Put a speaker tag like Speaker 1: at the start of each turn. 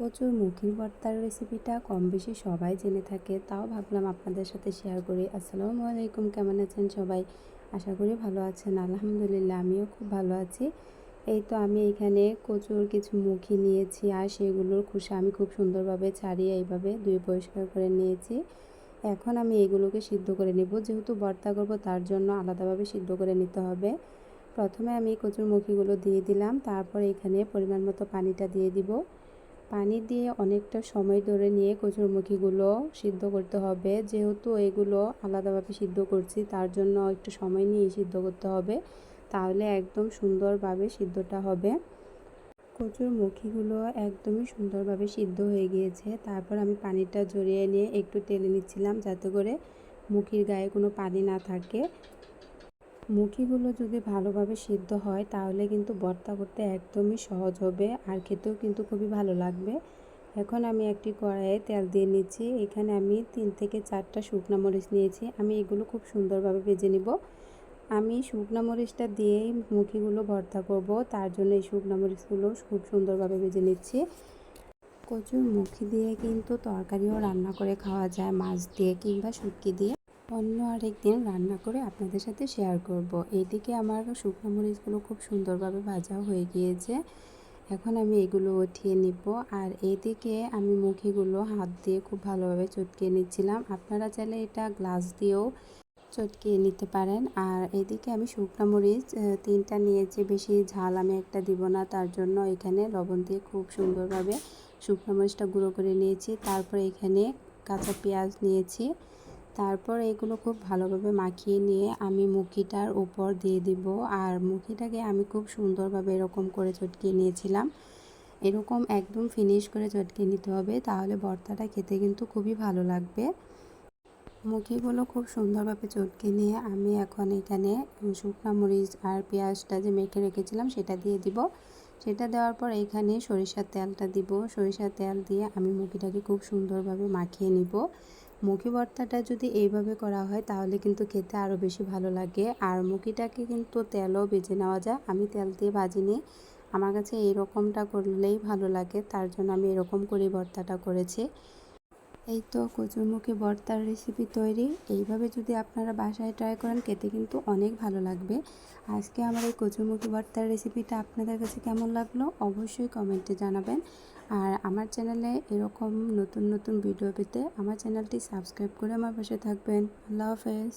Speaker 1: কচুর মুখির ভর্তার রেসিপিটা কম বেশি সবাই জেনে থাকে, তাও ভাবলাম আপনাদের সাথে শেয়ার করি। আসসালামু আলাইকুম, কেমন আছেন সবাই? আশা করি ভালো আছেন, আলহামদুলিল্লাহ আমিও খুব ভালো আছি। এই তো আমি এখানে কচুর কিছু মুখি নিয়েছি আর সেগুলোর খোসা আমি খুব সুন্দরভাবে ছাড়িয়ে এইভাবে ধুয়ে পরিষ্কার করে নিয়েছি। এখন আমি এগুলোকে সিদ্ধ করে নেব, যেহেতু ভর্তা করব তার জন্য আলাদাভাবে সিদ্ধ করে নিতে হবে। প্রথমে আমি কচুর মুখিগুলো দিয়ে দিলাম, তারপর এখানে পরিমাণ মতো পানিটা দিয়ে দিব। পানি দিয়ে অনেকটা সময় ধরে নিয়ে কচুরমুখিগুলো সিদ্ধ করতে হবে। যেহেতু এগুলো আলাদাভাবে সিদ্ধ করছি, তার জন্য একটু সময় নিয়ে সিদ্ধ করতে হবে। তাহলে একদম সুন্দরভাবে সিদ্ধটা হবে। কচুর মুখিগুলো একদমই সুন্দরভাবে সিদ্ধ হয়ে গিয়েছে। তারপর আমি পানিটা জড়িয়ে নিয়ে একটু টেলে নিচ্ছিলাম যাতে করে মুখির গায়ে কোনো পানি না থাকে। মুখিগুলো যদি ভালোভাবে সিদ্ধ হয়, তাহলে কিন্তু ভর্তা করতে একদমই সহজ হবে আর খেতেও কিন্তু খুবই ভালো লাগবে। এখন আমি একটি কড়াইয়ে তেল দিয়ে নিচ্ছি। এখানে আমি তিন থেকে চারটা শুকনা মরিচ নিয়েছি। আমি এগুলো খুব সুন্দরভাবে ভেজে নিব। আমি শুকনা মরিচটা দিয়েই মুখিগুলো ভর্তা করব। তার জন্য এই শুকনা মরিচগুলো খুব সুন্দরভাবে ভেজে নিচ্ছি। কচুর মুখি দিয়ে কিন্তু তরকারিও রান্না করে খাওয়া যায়, মাছ দিয়ে কিংবা শুটকি দিয়ে। অন্য আরেক দিন রান্না করে আপনাদের সাথে শেয়ার করব। এইদিকে আমার শুকনো মরিচগুলো খুব সুন্দরভাবে ভাজা হয়ে গিয়েছে। এখন আমি এগুলো উঠিয়ে নিব। আর এইদিকে আমি মুখিগুলো হাত দিয়ে খুব ভালোভাবে চটকিয়ে নিচ্ছিলাম। আপনারা চাইলে এটা গ্লাস দিয়েও চটকিয়ে নিতে পারেন। আর এদিকে আমি শুকনো মরিচ তিনটা নিয়েছি। বেশি ঝাল আমি একটা দিব না। তার জন্য এখানে লবণ দিয়ে খুব সুন্দরভাবে শুকনো মরিচটা গুঁড়ো করে নিয়েছি। তারপর এখানে কাঁচা পেঁয়াজ নিয়েছি। তারপর এগুলো খুব ভালোভাবে মাখিয়ে নিয়ে আমি মুখিটার উপর দিয়ে দিব। আর মুখিটাকে আমি খুব সুন্দরভাবে এরকম করে চটকিয়ে নিয়েছিলাম। এরকম একদম ফিনিশ করে চটকিয়ে নিতে হবে, তাহলে ভর্তাটা খেতে কিন্তু খুবই ভালো লাগবে। মুখিগুলো খুব সুন্দরভাবে চটকে নিয়ে আমি এখন এখানে শুকনো মরিচ আর পেঁয়াজটা যে মেখে রেখেছিলাম সেটা দিয়ে দিব। সেটা দেওয়ার পর এখানে সরিষার তেলটা দিব। সরিষার তেল দিয়ে আমি মুখিটাকে খুব সুন্দরভাবে মাখিয়ে নিব। মুখি ভর্তাটা যদি এইভাবে করা হয়, তাহলে কিন্তু খেতে আরও বেশি ভালো লাগে। আর মুখিটাকে কিন্তু তেলও বেজে নেওয়া যায়। আমি তেল দিয়ে ভাজিনি। আমার কাছে এইরকমটা করলেই ভালো লাগে। তার জন্য আমি এরকম করে ভর্তাটা করেছি। এই তো কচুরমুখী ভর্তার রেসিপি তৈরি। এইভাবে যদি আপনারা বাসায় ট্রাই করেন, খেতে কিন্তু অনেক ভালো লাগবে। আজকে আমার এই কচুরমুখী ভর্তার রেসিপিটা আপনাদের কাছে কেমন লাগল, অবশ্যই কমেন্টে জানাবেন। আর আমার চ্যানেলে এরকম নতুন নতুন ভিডিও পেতে আমার চ্যানেলটি সাবস্ক্রাইব করে আমার পাশে থাকবেন। আল্লাহ হাফেজ।